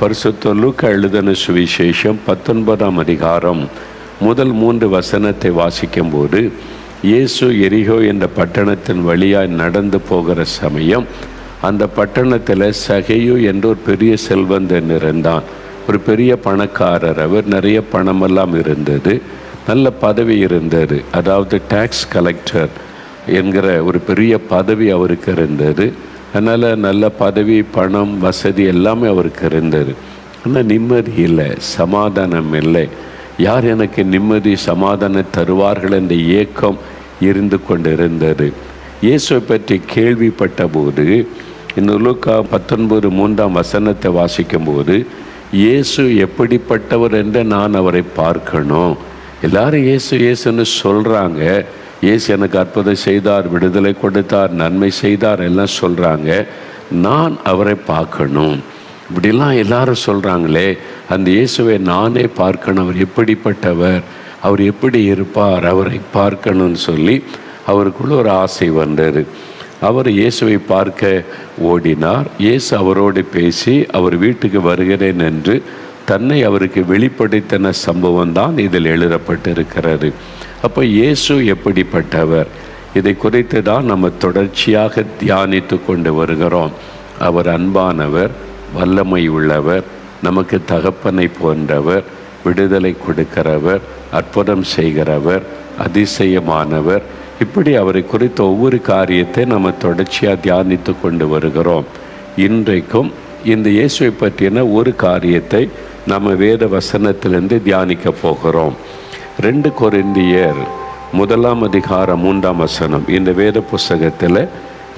பரிசுத்த லூக்கா எழுதின சுவிசேஷம் பத்தொன்பதாம் அதிகாரம் முதல் மூன்று வசனத்தை வாசிக்கும்போது இயேசு எரிகோ என்ற பட்டணத்தின் வழியாய் நடந்து போகிற சமயம் அந்த பட்டணத்தில் சகையு என்ற ஒரு பெரிய செல்வந்தன் இருந்தான். ஒரு பெரிய பணக்காரர் அவர் நிறைய பணமெல்லாம் இருந்தது. நல்ல பதவி இருந்தது. அதாவது டேக்ஸ் கலெக்டர் என்கிற ஒரு பெரிய பதவி அவருக்கு இருந்தது. அதனால் நல்ல பதவி பணம் வசதி எல்லாமே அவருக்கு இருந்தது. ஆனால் நிம்மதி இல்லை சமாதானம் இல்லை. யார் எனக்கு நிம்மதி சமாதானம் தருவார்கள் என்ற ஏக்கம் இருந்து கொண்டிருந்தது. இயேசுவை பற்றி கேள்விப்பட்ட போது இந்த லூக்கா பத்தொன்பது மூன்றாம் வசனத்தை வாசிக்கும்போது இயேசு எப்படிப்பட்டவர் என்று நான் அவரை பார்க்கணும். எல்லாரும் இயேசு இயேசுன்னு சொல்கிறாங்க இயேசு எனக்கு அற்புதம் செய்தார் விடுதலை கொடுத்தார் நன்மை செய்தார் எல்லாம் சொல்கிறாங்க நான் அவரை பார்க்கணும். இப்படிலாம் எல்லாரும் சொல்கிறாங்களே அந்த இயேசுவை நானே பார்க்கணும் அவர் எப்படிப்பட்டவர் அவர் எப்படி இருப்பார் அவரை பார்க்கணும்னு சொல்லி அவருக்குள்ள ஒரு ஆசை வந்தது. அவர் இயேசுவை பார்க்க ஓடினார். இயேசு அவரோடு பேசி அவர் வீட்டுக்கு வருகிறேன் என்று தன்னை அவருக்கு வெளிப்படுத்தின சம்பவம் தான் இதில் எழுதப்பட்டிருக்கிறது. அப்போ இயேசு எப்படிப்பட்டவர்? இதை குறித்து தான் நம்ம தொடர்ச்சியாக தியானித்து கொண்டு வருகிறோம். அவர் அன்பானவர் வல்லமை உள்ளவர் நமக்கு தகப்பனை போன்றவர் விடுதலை கொடுக்கிறவர் அற்புதம் செய்கிறவர் அதிசயமானவர். இப்படி அவரை குறித்த ஒவ்வொரு காரியத்தை நம்ம தொடர்ச்சியாக தியானித்து கொண்டு வருகிறோம். இன்றைக்கும் இந்த இயேசுவை பற்றின ஒரு காரியத்தை நம்ம வேத வசனத்திலிருந்து தியானிக்க போகிறோம். ரெண்டு கொரிந்தியர் முதலாம் அதிகாரம் மூன்றாம் வசனம். இந்த வேத புஸ்தகத்தில்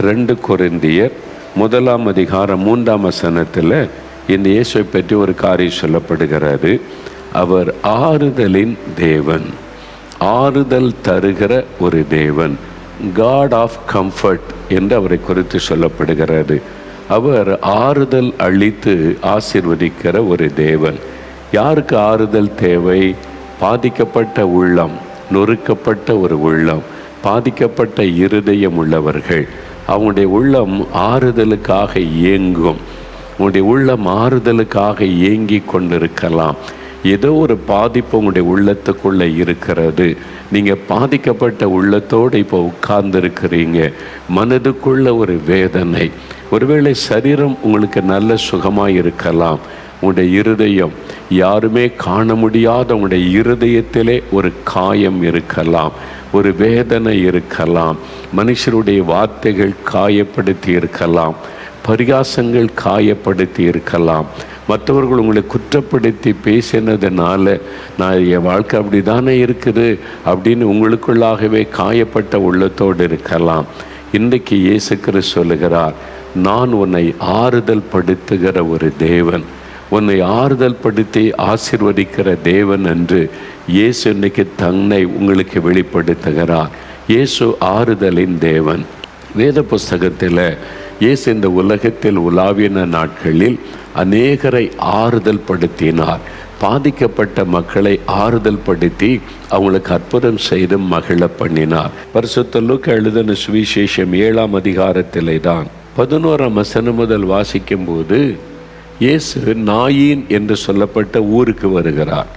ரெண்டு கொரிந்தியர் முதலாம் அதிகாரம் மூன்றாம் வசனத்தில் இந்த இயேசுவை பற்றி ஒரு காரியம் சொல்லப்படுகிறது. அவர் ஆறுதலின் தேவன். ஆறுதல் தருகிற ஒரு தேவன். காட் ஆஃப் கம்ஃபர்ட் என்று அவரை குறித்து சொல்லப்படுகிறது. அவர் ஆறுதல் அளித்து ஆசிர்வதிக்கிற ஒரு தேவன். யாருக்கு ஆறுதல் தேவை? பாதிக்கப்பட்ட உள்ளம் நொறுக்கப்பட்ட ஒரு உள்ளம் பாதிக்கப்பட்ட இருதயம் உள்ளவர்கள். அவங்களுடைய உள்ளம் ஆறுதலுக்காக இயங்கும். உங்களுடைய உள்ளம் ஆறுதலுக்காக இயங்கி கொண்டிருக்கலாம். ஏதோ ஒரு பாதிப்பு உங்களுடைய உள்ளத்துக்குள்ளே இருக்கிறது. நீங்கள் பாதிக்கப்பட்ட உள்ளத்தோடு இப்போ உட்கார்ந்துருக்கிறீங்க. மனதுக்குள்ள ஒரு வேதனை. ஒருவேளை சரீரம் உங்களுக்கு நல்ல சுகமாக இருக்கலாம். உங்களுடைய இருதயம் யாருமே காண முடியாத உங்களுடைய இருதயத்திலே ஒரு காயம் இருக்கலாம். ஒரு வேதனை இருக்கலாம். மனுஷருடைய வார்த்தைகள் காயப்படுத்தி இருக்கலாம். பரிகாசங்கள் காயப்படுத்தி இருக்கலாம். மற்றவர்கள் உங்களை குற்றப்படுத்தி பேசினதுனால நான் என் வாழ்க்கை அப்படி தானே இருக்குது? அப்படின்னு உங்களுக்குள்ளாகவே காயப்பட்ட உள்ளத்தோடு இருக்கலாம். இன்றைக்கு இயேசு கிறிஸ்து சொல்லுகிறார் நான் உன்னை ஆறுதல் படுத்துகிற ஒரு தேவன். உன்னை ஆறுதல் படுத்தி ஆசிர்வதிக்கிற தேவன் என்று இயேசு இன்னைக்கு தன்னை உங்களுக்கு வெளிப்படுத்துகிறார். இயேசு ஆறுதலின் தேவன். வேத புஸ்தகத்தில் இயேசு இந்த உலகத்தில் உலாவின நாட்களில் அநேகரை ஆறுதல் படுத்தினார். பாதிக்கப்பட்ட மக்களை ஆறுதல் படுத்தி அவங்களுக்கு அற்புதம் செய்து மகிழ பண்ணினார். பரிசுத்தலுக்கு எழுதின சுவிசேஷம் ஏழாம் அதிகாரத்திலே தான் பதினோராம் வசனம் முதல் வாசிக்கும்போது இயேசு நாயின் என்று சொல்லப்பட்ட ஊருக்கு வருகிறார்.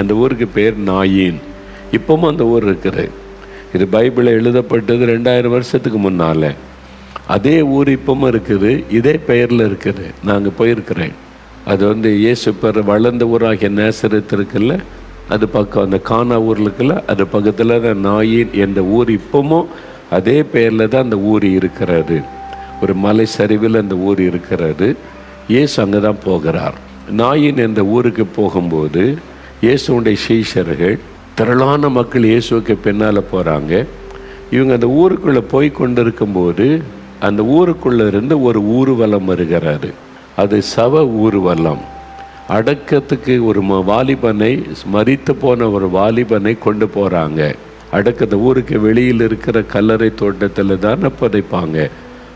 அந்த ஊருக்கு பேர் நாயின். இப்பவும் அந்த ஊர் இருக்குது. இது பைபிளில் எழுதப்பட்டது ரெண்டாயிரம் வருஷத்துக்கு முன்னால். அதே ஊர் இப்பவும் இருக்குது. இதே பெயரில் இருக்குது. நாங்கள் போயிருக்கிறேன். அது வந்து இயேசு பெற வளர்ந்த ஊராகிய நேசரத்து இருக்குல்ல அது பக்கம் அந்த கானா ஊரில் இருக்குல்ல அது பக்கத்தில் தான் நாயின் என்ற ஊர் இப்பவும் அதே பெயரில் தான் அந்த ஊர் இருக்கிறது. ஒரு மலை சரிவில் அந்த ஊர் இருக்கிறது. இயேசு அங்கே தான் போகிறார். நாயின் என்ற ஊருக்கு போகும்போது இயேசுடைய சீஷர்கள் திரளான மக்கள் இயேசுவுக்கு பின்னால் போகிறாங்க இவங்க அந்த ஊருக்குள்ளே போய் கொண்டிருக்கும்போது அந்த ஊருக்குள்ளே இருந்து ஒரு ஊர்வலம் வருகிறாரு அது சவ ஊர்வலம். அடக்கத்துக்கு ஒரு ம- வாலிபனை மறித்து போன ஒரு வாலிபனை கொண்டு போகிறாங்க அடக்கத்தை ஊருக்கு வெளியில் இருக்கிற கல்லறை தோட்டத்தில் தான் புதைப்பாங்க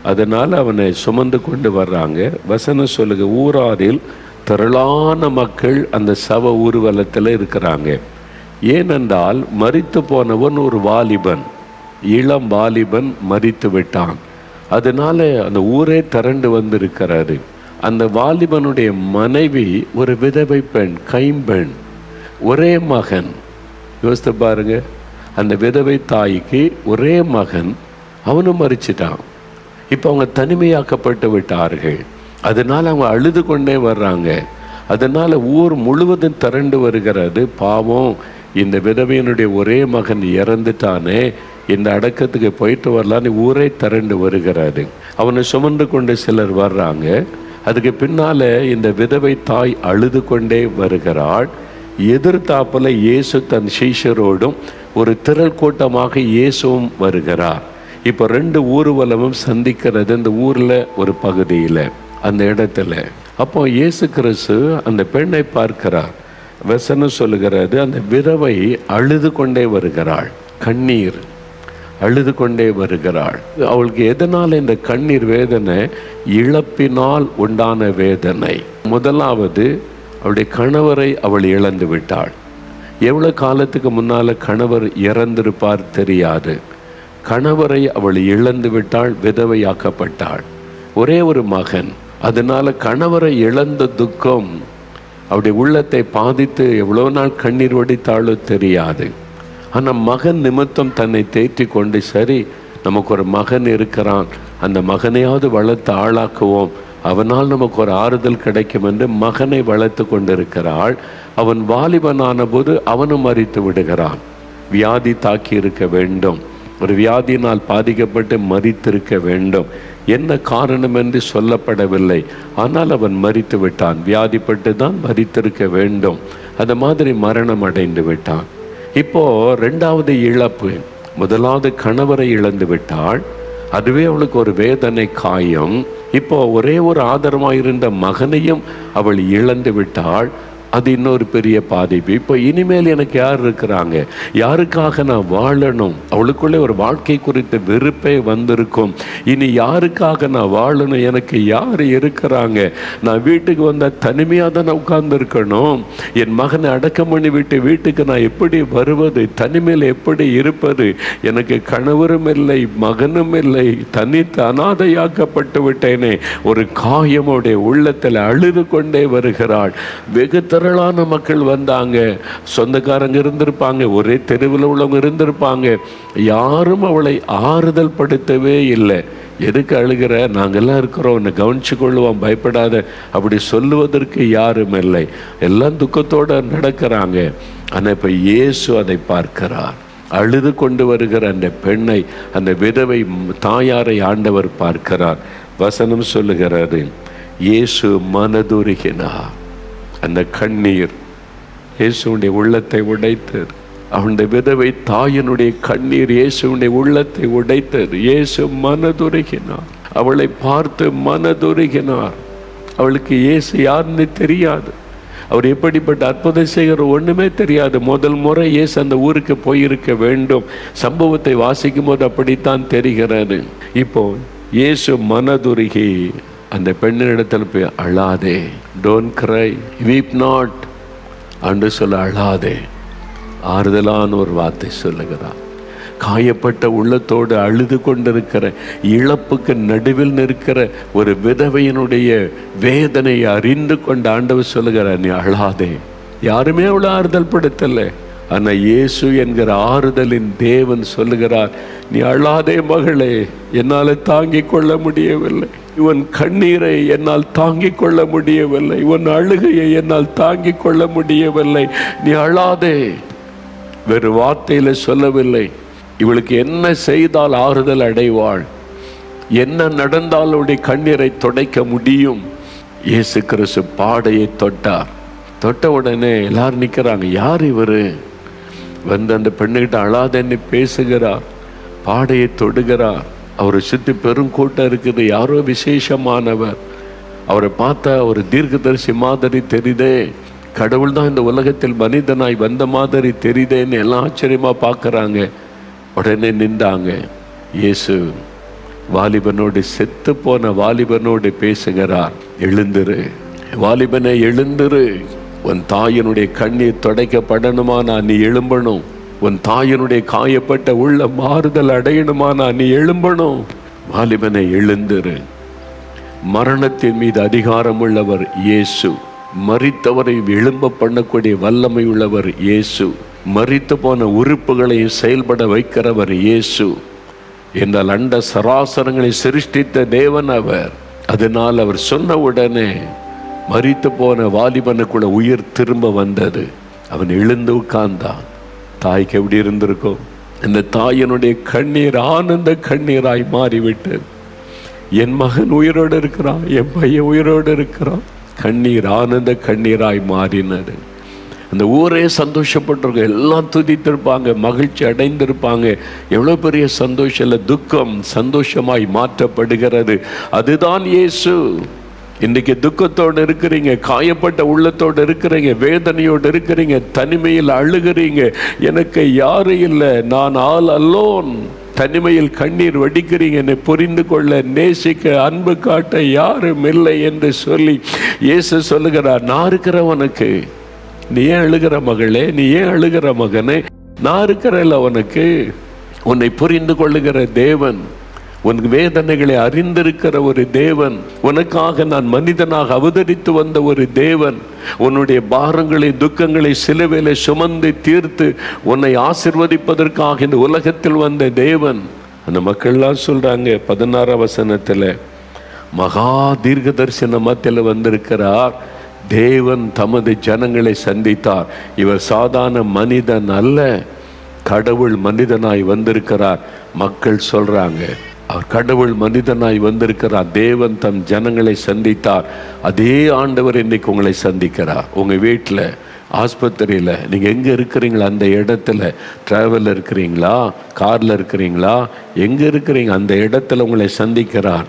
அதனால் அவனை சுமந்து கொண்டு வர்றாங்க. வசனம் சொல்லுங்க ஊராரில் திரளான மக்கள் அந்த சவ ஊர்வலத்தில் இருக்கிறாங்க. ஏனென்றால் மரித்து போனவன் ஒரு வாலிபன் இளம் வாலிபன் மறித்து விட்டான். அதனால அந்த ஊரே திரண்டு வந்திருக்கிறாரு. அந்த வாலிபனுடைய மனைவி ஒரு விதவை பெண் கைம்பெண் ஒரே மகன். யோசித்து பாருங்க. அந்த விதவை தாய்க்கு ஒரே மகன் அவனும் மறிச்சிட்டான் இப்போ அவங்க தனிமையாக்கப்பட்டு விட்டார்கள். அதனால் அவங்க அழுது கொண்டே வர்றாங்க. அதனால் ஊர் முழுவதும் திரண்டு வருகிறது. பாவம் இந்த விதவையினுடைய ஒரே மகன் இறந்துட்டானே இந்த அடக்கத்துக்கு போயிட்டு வரலான்னு ஊரே திரண்டு வருகிறாரு அவனை சுமந்து கொண்டு சிலர் வர்றாங்க. அதுக்கு பின்னால் இந்த விதவை தாய் அழுது கொண்டே வருகிறாள். எதிர்த்தாப்பில் இயேசு தன் சீஷரோடும் ஒரு திரள் கூட்டமாக இயேசுவும் வருகிறார். இப்போ ரெண்டு ஊர்வலமும் சந்திக்கிறது இந்த ஊரில் ஒரு பகுதியில் அந்த இடத்துல. அப்போ இயேசு கிறிஸ்து அந்த பெண்ணை பார்க்கிறார். வசனம் சொல்லுகிறது அந்த விதவை அழுது கொண்டே வருகிறாள். கண்ணீர் அழுது கொண்டே வருகிறாள். அவளுக்கு எதனால் இந்த கண்ணீர் வேதனை? இழப்பினால் உண்டான வேதனை. முதலாவது அவளுடைய கணவரை அவள் இழந்து விட்டாள். எவ்வளோ காலத்துக்கு முன்னால் கணவர் இறந்திருப்பார் தெரியாது. கணவரை அவள் இழந்து விட்டாள் விதவையாக்கப்பட்டாள். ஒரே ஒரு மகன். அதனால கணவரை இழந்த துக்கம் அவருடைய உள்ளத்தை பாதித்து எவ்வளோ நாள் கண்ணீர் வடித்தாளோ தெரியாது. ஆனால் மகன் நிமித்தம் தன்னை தேற்றி கொண்டு சரி நமக்கு ஒரு மகன் இருக்கிறான் அந்த மகனையாவது வளர்த்து ஆளாக்குவோம். அவனால் நமக்கு ஒரு ஆறுதல் கிடைக்கும் என்று மகனை வளர்த்து கொண்டிருக்கிறாள். அவன் வாலிபனான போது அவனும் மறித்து விடுகிறான். வியாதி தாக்கி இருக்க வேண்டும். ஒரு வியாதியினால் பாதிக்கப்பட்டு மறித்திருக்க வேண்டும். என்ன காரணம் என்று சொல்லப்படவில்லை. ஆனால் அவன் மறித்து விட்டான். வியாதிப்பட்டு தான் மறித்திருக்க வேண்டும். அந்த மாதிரி மரணம் அடைந்து விட்டான். இப்போ ரெண்டாவது இழப்பு. முதலாவது கணவரை இழந்து விட்டாள். அதுவே அவளுக்கு ஒரு வேதனை காயம். இப்போ ஒரே ஒரு ஆதரவாக இருந்த மகனையும் அவள் இழந்து விட்டாள். அது இன்னொரு பெரிய பாதிப்பு. இப்போ இனிமேல் எனக்கு யார் இருக்கிறாங்க? யாருக்காக நான் வாழணும்? அவளுக்குள்ளே ஒரு வாழ்க்கை குறித்த வெறுப்பே வந்திருக்கும். இனி யாருக்காக நான் வாழணும்? எனக்கு யார் இருக்கிறாங்க? நான் வீட்டுக்கு வந்தால் தனிமையாக தானே உட்கார்ந்துருக்கணும். என் மகனை அடக்கம் பண்ணி விட்டு வீட்டுக்கு நான் எப்படி வருவது? தனிமையில் எப்படி இருப்பது? எனக்கு கணவரும் இல்லை மகனும் இல்லை. தனித்து அனாதையாக்கப்பட்டு விட்டேனே. ஒரு காயமுடைய உள்ளத்தில் அழுது கொண்டே வருகிறாள். வெகு திரளான மக்கள் வந்தாங்க. சொந்தக்காரங்க இருந்திருப்பாங்க ஒரே தெருவில் உள்ளவங்க இருந்திருப்பாங்க. யாரும் அவளை ஆறுதல் படுத்தவே இல்லை. எதுக்கு அழுகிற? நாங்கெல்லாம் இருக்கிறோம். உன்னை கவனிச்சு கொள்ளுவோம் பயப்படாத. அப்படி சொல்லுவதற்கு யாரும் இல்லை. எல்லாம் துக்கத்தோட நடக்கிறாங்க. ஆனால் இப்போ இயேசு அதை பார்க்கிறார். அழுது கொண்டு வருகிற அந்த பெண்ணை அந்த விதவை தாயாரை ஆண்டவர் பார்க்கிறார். வசனம் சொல்லுகிறது இயேசு மனதுருகினார். அந்த கண்ணீர் இயேசுடைய உள்ளத்தை உடைத்தது. அவனுடைய விதவை தாயினுடைய கண்ணீர் இயேசுடைய உள்ளத்தை உடைத்தது. இயேசு மனதுருகினார். அவளை பார்த்து மனதுருகினார். அவளுக்கு இயேசு யாருன்னு தெரியாது. அவர் எப்படிப்பட்ட அற்புதம் செய்கிற ஒன்றுமே தெரியாது. முதல் முறை இயேசு அந்த ஊருக்கு போயிருக்க வேண்டும். சம்பவத்தை வாசிக்கும் போது அப்படித்தான் தெரிகிறது. இப்போ இயேசு மனதுருகி அந்த பெண்ணினிடத்தில் போய் அழாதே. டோன்ட் கிரை வீப் நாட் அன்று சொல்ல அழாதே. ஆறுதலான ஒரு வார்த்தை சொல்லுகிறார் காயப்பட்ட உள்ளத்தோடு அழுது கொண்டிருக்கிற இழப்புக்கு நடுவில் நிற்கிற ஒரு விதவையினுடைய வேதனையை அறிந்து கொண்ட ஆண்டவர் சொல்லுகிறார் நீ அழாதே. யாருமே அவ்வளோ ஆறுதல் படுத்தலை ஆனால் இயேசு என்கிற ஆறுதலின் தேவன் சொல்லுகிறார் நீ அழாதே மகளே என்னால் தாங்கிக் கொள்ள முடியவில்லை. இவன் கண்ணீரை என்னால் தாங்கிக் கொள்ள முடியவில்லை. இவன் அழுகையை என்னால் தாங்கிக் கொள்ள முடியவில்லை. நீ அழாதே. வேறு வார்த்தையில் சொல்லவில்லை. இவளுக்கு என்ன செய்தால் ஆறுதல் அடைவாள்? என்ன நடந்தால் அவளுடைய கண்ணீரை துடைக்க முடியும்? இயேசு கிறிஸ்து பாடையை தொட்டார். தொட்ட உடனே எல்லாரும் நிற்கிறாங்க யார் இவரு? வந்து அந்த பெண்ணுகிட்ட அழாதன்னு பேசுகிறார் பாடையை தொடுகிறார் அவரை சுற்றி பெருங்கூட்டம் இருக்குது யாரோ விசேஷமானவர். அவரை பார்த்தா ஒரு தீர்க்கதரிசி மாதிரி தெரியுதே. கடவுள் தான் இந்த உலகத்தில் மனிதனாய் வந்த மாதிரி தெரியுதேன்னு எல்லாம் ஆச்சரியமாக பார்க்குறாங்க. உடனே நின்றாங்க. இயேசு வாலிபனோடு செத்து போன வாலிபனோடு பேசுகிறார் எழுந்துரு. வாலிபனை எழுந்துரு. உன் தாயினுடைய கண்ணீர் துடைக்கப்படணுமானா நீ எழும்பணும்? உன் தாயினுடைய காயப்பட்ட உள்ள மாறுதல் அடையணுமானா நீ எழும்பணும்? வாலிபனை எழுந்திரு. மரணத்தின் மீது அதிகாரம் உள்ளவர் இயேசு. மறித்தவரை எழும்ப பண்ணக்கூடிய வல்லமை உள்ளவர் இயேசு. மறித்து போன உறுப்புகளையும் செயல்பட வைக்கிறவர் இயேசு. என்றால் அண்ட சராசரங்களை சிருஷ்டித்த தேவன் அவர். அதனால் அவர் சொன்ன உடனே மறித்து போன வாலிபனுக்குள்ள உயிர் திரும்ப வந்தது. அவன் எழுந்து உட்கார்ந்தான். தாய்க்கு எப்படி இருந்திருக்கும் இந்த தாயினுடைய கண்ணீர் ஆனந்த கண்ணீராய் மாறிவிட்டது என் மகன் உயிரோடு இருக்கிறான் என் பையன் உயிரோடு இருக்கிறான். கண்ணீர் ஆனந்த கண்ணீராய் மாறினது. அந்த ஊரே சந்தோஷப்பட்டிருக்க எல்லாம் துதித்திருப்பாங்க மகிழ்ச்சி அடைந்திருப்பாங்க. எவ்வளோ பெரிய சந்தோஷம் இல்லை துக்கம் சந்தோஷமாய் மாற்றப்படுகிறது. அதுதான் இயேசு. இன்னைக்கு துக்கத்தோடு இருக்கிறீங்க காயப்பட்ட உள்ளத்தோடு இருக்கிறீங்க வேதனையோடு இருக்கிறீங்க தனிமையில் அழுகிறீங்க. எனக்கு யாரும் இல்லை நான் ஆள் அல்லோன். தனிமையில் கண்ணீர் வடிக்கிறீங்க என்னை புரிந்து கொள்ள நேசிக்க அன்பு காட்ட யாரும் இல்லை என்று சொல்லி இயேசு சொல்லுகிறார் நான் இருக்கிறவனுக்கு நீ ஏன் அழுகிற மகளே? நீ ஏன் அழுகிற மகனே? நான் இருக்கிறேன்ல உனக்கு உன்னை புரிந்து கொள்ளுகிற தேவன் உன் வேதனைகளை அறிந்திருக்கிற ஒரு தேவன் உனக்காக நான் மனிதனாக அவதரித்து வந்த ஒரு தேவன் உன்னுடைய பாரங்களை துக்கங்களை சிலுவையில சுமந்து தீர்த்து உன்னை ஆசிர்வதிப்பதற்காக இந்த உலகத்தில் வந்த தேவன். அந்த மக்கள்லாம் சொல்கிறாங்க பதினாறாம் வசனத்தில் மகா தீர்க்க தரிசன மத்தியில் வந்திருக்கிறார். தேவன் தமது ஜனங்களை சந்தித்தார். இவர் சாதாரண மனிதன் அல்ல கடவுள் மனிதனாய் வந்திருக்கிறார். மக்கள் சொல்றாங்க அவர் கடவுள் மனிதனாய் வந்திருக்கிறார். தேவன் தம் ஜனங்களை சந்தித்தார். அதே ஆண்டவர் இன்னைக்கு உங்களை சந்திக்கிறார். உங்கள் வீட்டில் ஆஸ்பத்திரியில் நீங்கள் எங்கே இருக்கிறீங்களா அந்த இடத்துல ட்ராவலில் இருக்கிறீங்களா? காரில் இருக்கிறீங்களா? எங்கே இருக்கிறீங்க? அந்த இடத்துல உங்களை சந்திக்கிறார்.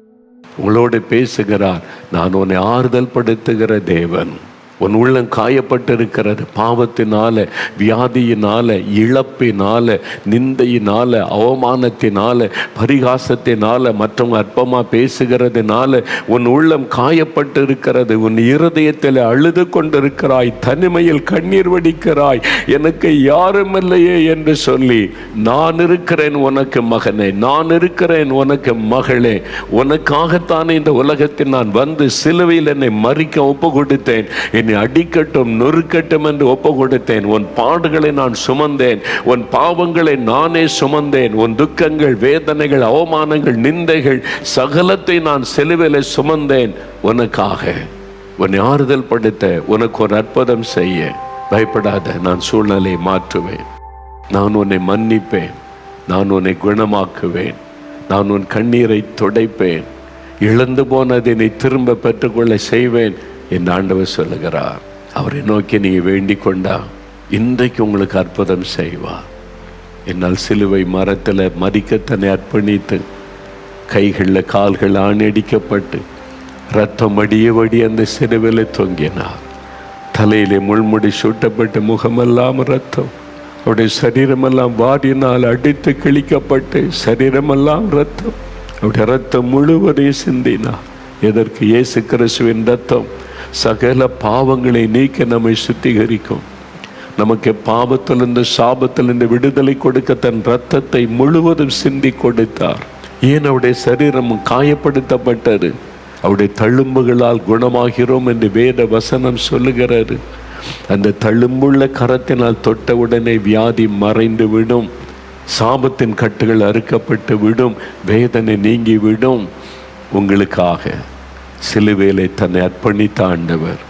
உங்களோடு பேசுகிறார். நான் உன்னை ஆறுதல் படுத்துகிற தேவன். உன் உள்ளம் காயப்பட்டிருக்கிறது. பாவத்தினால வியாதியினால இழப்பினால நிந்தையினால அவமானத்தினால பரிகாசத்தினால மற்றவங்க அற்பமாக பேசுகிறதுனால உன் உள்ளம் காயப்பட்டிருக்கிறது. உன் இருதயத்தில் அழுது கொண்டிருக்கிறாய் தனிமையில் கண்ணீர் வடிக்கிறாய். எனக்கு யாரும் இல்லையே என்று சொல்லி நான் இருக்கிறேன் உனக்கு மகனே நான் இருக்கிறேன் உனக்கு மகளே. உனக்காகத்தானே இந்த உலகத்தில் நான் வந்து சிலுவையில் என்னை மறிக்க ஒப்பு கொடுத்தேன் என்னை அடிக்கட்டும் நொறுக்கட்டும் என்று ஒப்பு கொடுத்தேன் உன் பாடுகளை நான் சுமந்தேன். உன் பாவங்களை நானே சுமந்தேன். உன் துக்கங்கள் வேதனைகள் அவமானங்கள் நிந்தைகள் சகலத்தை நான் செலுவில சுமந்தேன். உனக்காக உன்னை ஆறுதல் படுத்த உனக்கு ஒரு அற்புதம் செய்ய. பயப்படாத நான் சூழ்நிலையை மாற்றுவேன். நான் உன்னை மன்னிப்பேன். நான் உன்னை குணமாக்குவேன். நான் உன் கண்ணீரை துடைப்பேன். இழந்து போனதை நீ திரும்ப பெற்றுக்கொள்ள செய்வேன். என் ஆண்டவர் சொல்லுகிறார். அவரை நோக்கி நீங்கள் வேண்டிக் கொண்டா இன்றைக்கு உங்களுக்கு அற்புதம் செய்வார் என்னால் சிலுவை மரத்தில் மறிக்கத்தனை அர்ப்பணித்து கைகளில் கால்கள் ஆணடிக்கப்பட்டு ரத்தம் வடிய வடி அந்த சிலுவையில் தொங்கினார். தலையிலே முள்முடி சூட்டப்பட்டு முகமெல்லாம் ரத்தம் அவருடைய சரீரமெல்லாம் வாடினால் அடித்து கிழிக்கப்பட்டு சரீரமெல்லாம் ரத்தம் அவருடைய ரத்தம் முழுவதையும் சிந்தினார். எதற்கு? இயேசு கிறிஸ்துவின் ரத்தம் சகல பாவங்களை நீக்க நம்மை சுத்திகரிக்கும். நமக்கு பாவத்திலிருந்து சாபத்திலிருந்து விடுதலை கொடுக்க தன் ரத்தத்தை முழுவதும் சிந்தி கொடுத்தார். ஏன் அவருடைய சரீரம் காயப்படுத்தப்பட்டது? அவருடைய தழும்புகளால் குணமாகிறோம் என்று வேத வசனம் சொல்லுகிறாரு அந்த தழும்புள்ள கரத்தினால் தொட்டவுடனே வியாதி மறைந்து விடும் சாபத்தின் கட்டுகள் அறுக்கப்பட்டு விடும் வேதனை நீங்கி விடும் உங்களுக்காக. சிலுவேலை தன்னை அர்ப்பணித்த ஆண்டவர்.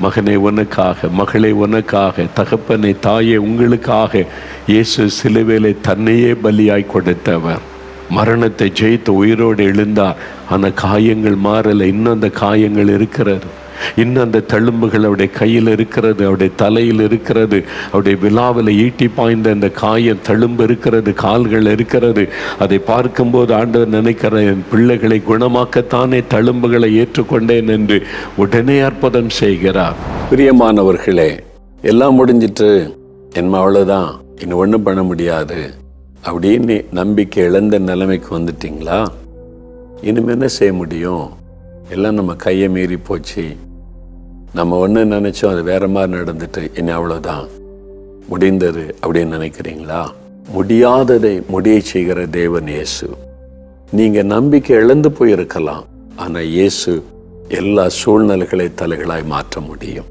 மகனை உனக்காக மகளை உனக்காக தகப்பனை தாயை உங்களுக்காக இயேசு சிலுவேலை தன்னையே பலியாய் கொடுத்தவர். மரணத்தை ஜெயித்து உயிரோடு எழுந்தார். ஆனால் காயங்கள் மாறலை. இன்னும் அந்த காயங்கள் இருக்கிறது. இன்னும் அந்த தழும்புகள் அவருடைய கையில் இருக்கிறது அவருடைய தலையில் இருக்கிறது அவருடைய விழாவில் ஈட்டி பாய்ந்த அந்த காயம் தழும்பு இருக்கிறது கால்கள் இருக்கிறது. அதை பார்க்கும்போது ஆண்டவர் நினைக்கிற என் பிள்ளைகளை குணமாக்கத்தானே தழும்புகளை ஏற்றுக்கொண்டேன் என்று உடனே அற்புதம் செய்கிறார். பிரியமானவர்களே எல்லாம் முடிஞ்சிட்டு என் அவ்வளோதான் இன்னும் ஒன்றும் பண்ண முடியாது. அப்படின்னு நம்பிக்கை இழந்த நிலைமைக்கு வந்துட்டீங்களா? இனிமே என்ன செய்ய முடியும்? எல்லாம் நம்ம கையை மீறி போச்சு. நம்ம ஒன்று நினைச்சோம் அது வேற மாதிரி நடந்துட்டு இனி அவ்வளோதான் முடிந்தது அப்படின்னு நினைக்கிறீங்களா? முடியாததை முடிய செய்கிற தேவன் இயேசு. நீங்க நம்பிக்கை இழந்து போயிருக்கலாம். ஆனால் இயேசு எல்லா சூழ்நிலைகளை தலைகளாய் மாற்ற முடியும்.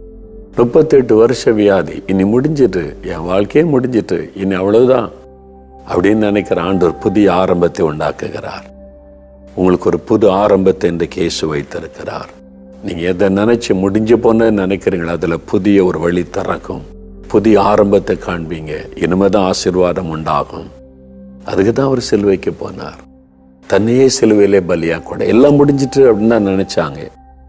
முப்பத்தெட்டு வருஷ வியாதி இனி முடிஞ்சிட்டு என் வாழ்க்கையே முடிஞ்சிட்டு இனி அவ்வளவுதான் அப்படின்னு நினைக்கிற ஆண்டவர் புதிய ஆரம்பத்தை உண்டாக்குகிறார். உங்களுக்கு ஒரு புது ஆரம்பத்தை இந்த கேசு வைத்திருக்கிறார். நீங்க எதை நினைச்சு முடிஞ்சு போன நினைக்கிறீங்களோ அதுல புதிய ஒரு வழி திறக்கும். புதிய ஆரம்பத்தை காண்பீங்க. இனிமேதான் ஆசீர்வாதம் உண்டாகும். அதுக்கு தான் அவர் சிலுவைக்கு போனார். தன்னையே சிலுவையிலே பலியா கூட. எல்லாம் முடிஞ்சிட்டு அப்படின்னு தான் நினைச்சாங்க.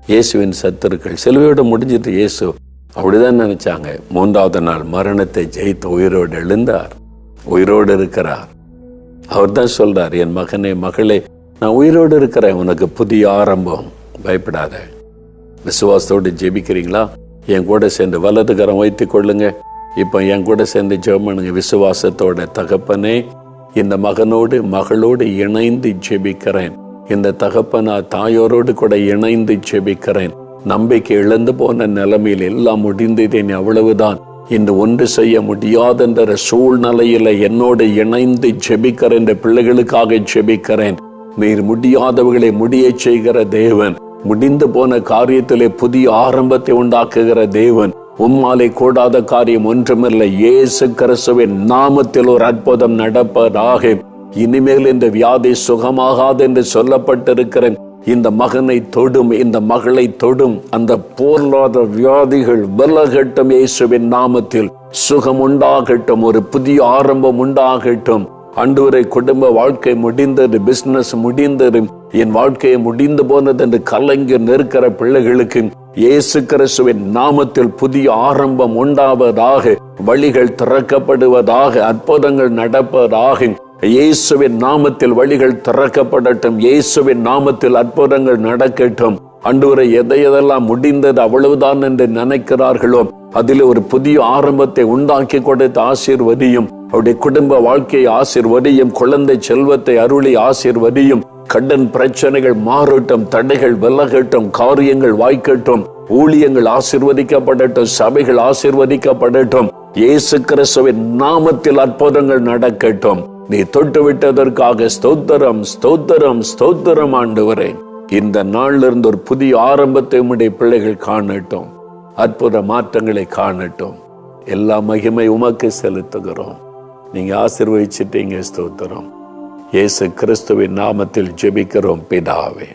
இயேசுவின் சத்துருக்கள். சிலுவையோட முடிஞ்சிட்டு இயேசு அப்படிதான் நினைச்சாங்க. மூன்றாவது நாள் மரணத்தை ஜெயித்து உயிரோடு எழுந்தார். உயிரோடு இருக்கிறார். அவர் தான் சொல்றார் என் மகனே மகளே நான் உயிரோடு இருக்கிறேன். உனக்கு புதிய ஆரம்பம். பயப்படாத. விசுவாசத்தோடு ஜெபிக்கிறீங்களா? என் கூட சேர்ந்து வலது கரம் வைத்து கொள்ளுங்க. இப்போ என் கூட சேர்ந்து ஜெபனுங்க விசுவாசத்தோட தகப்பனே இந்த மகனோடு மகளோடு இணைந்து ஜெபிக்கிறேன். இந்த தகப்பனா தாயோரோடு கூட இணைந்து ஜெபிக்கிறேன். நம்பிக்கை இழந்து போன நிலைமையில் எல்லாம் முடிந்ததேன் அவ்வளவுதான். இன்று ஒன்று செய்ய முடியாதென்ற சூழ்நிலையில என்னோடு இணைந்து ஜெபிக்கிறேன் இந்த பிள்ளைகளுக்காக ஜெபிக்கிறேன். நீர் முடியாதவர்களை முடிய செய்கிற தேவன். முடிந்து போன காரியத்திலே புதிய ஆரம்பத்தை உண்டாக்குகிற தேவன். உம்மாலை கூடாத காரியம் ஒன்றுமில்லை. இயேசு கிறிஸ்துவின் நாமத்தில் ஒரு அற்புதம் நடப்பதாக. இனிமேல் இந்த வியாதி சுகமாகாது என்று சொல்லப்பட்டிருக்கிற இந்த மகனை தொடும் இந்த மகளை தொடும். அந்த போர்லாத வியாதிகள் விலகட்டும் இயேசுவின் நாமத்தில். சுகம் உண்டாகட்டும் ஒரு புதிய ஆரம்பம் உண்டாகட்டும். அன்றுவரை குடும்ப வாழ்க்கை முடிந்தது பிசினஸ் முடிந்தது என் வாழ்க்கையை முடிந்து போனது என்று கலங்கி நிற்கிற பிள்ளைகளுக்கு இயேசு கிறிஸ்துவின் நாமத்தில் புதிய ஆரம்பம் உண்டாவதாக வழிகள் திறக்கப்படுவதாக அற்புதங்கள் நடப்பதாக இயேசுவின் நாமத்தில் வழிகள் திறக்கப்படட்டும் இயேசுவின் நாமத்தில் அற்புதங்கள் நடக்கட்டும். அன்றுவரை எதை எதெல்லாம் முடிந்தது அவ்வளவுதான் என்று நினைக்கிறார்களோ அதில் ஒரு புதிய ஆரம்பத்தை உண்டாக்கி கொடுத்த ஆசீர்வதியும் அவருடைய குடும்ப வாழ்க்கையை ஆசிர்வதியும் குழந்தை செல்வத்தை அருளி ஆசிர்வதியும் கடன் பிரச்சனைகள் மாறட்டும் தடைகள் விலகட்டும் காரியங்கள் வாய்க்கட்டும் ஊழியங்கள் ஆசிர்வதிக்கப்படட்டும் சபைகள் ஆசிர்வதிக்கப்படட்டும் இயேசு கிறிஸ்துவின் நாமத்தில் அற்புதங்கள் நடக்கட்டும். நீ தொட்டு விட்டதற்காக ஸ்தோத்திரம் ஸ்தோத்திரம் ஸ்தோத்திரம் வரேன் இந்த நாளிலிருந்து ஒரு புதிய ஆரம்பத்தை உம்முடைய பிள்ளைகள் காணட்டும். அற்புத மாற்றங்களை காணட்டும். எல்லா மகிமை உமக்கு செலுத்துகிறோம். நீங்க ஆசிர்வதிச்சிட்டீங்க ஸ்தோத்திரம். இயேசு கிறிஸ்துவின் நாமத்தில் ஜெபிக்கிறோம் பிதாவே.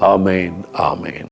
ஆமேன் ஆமேன்.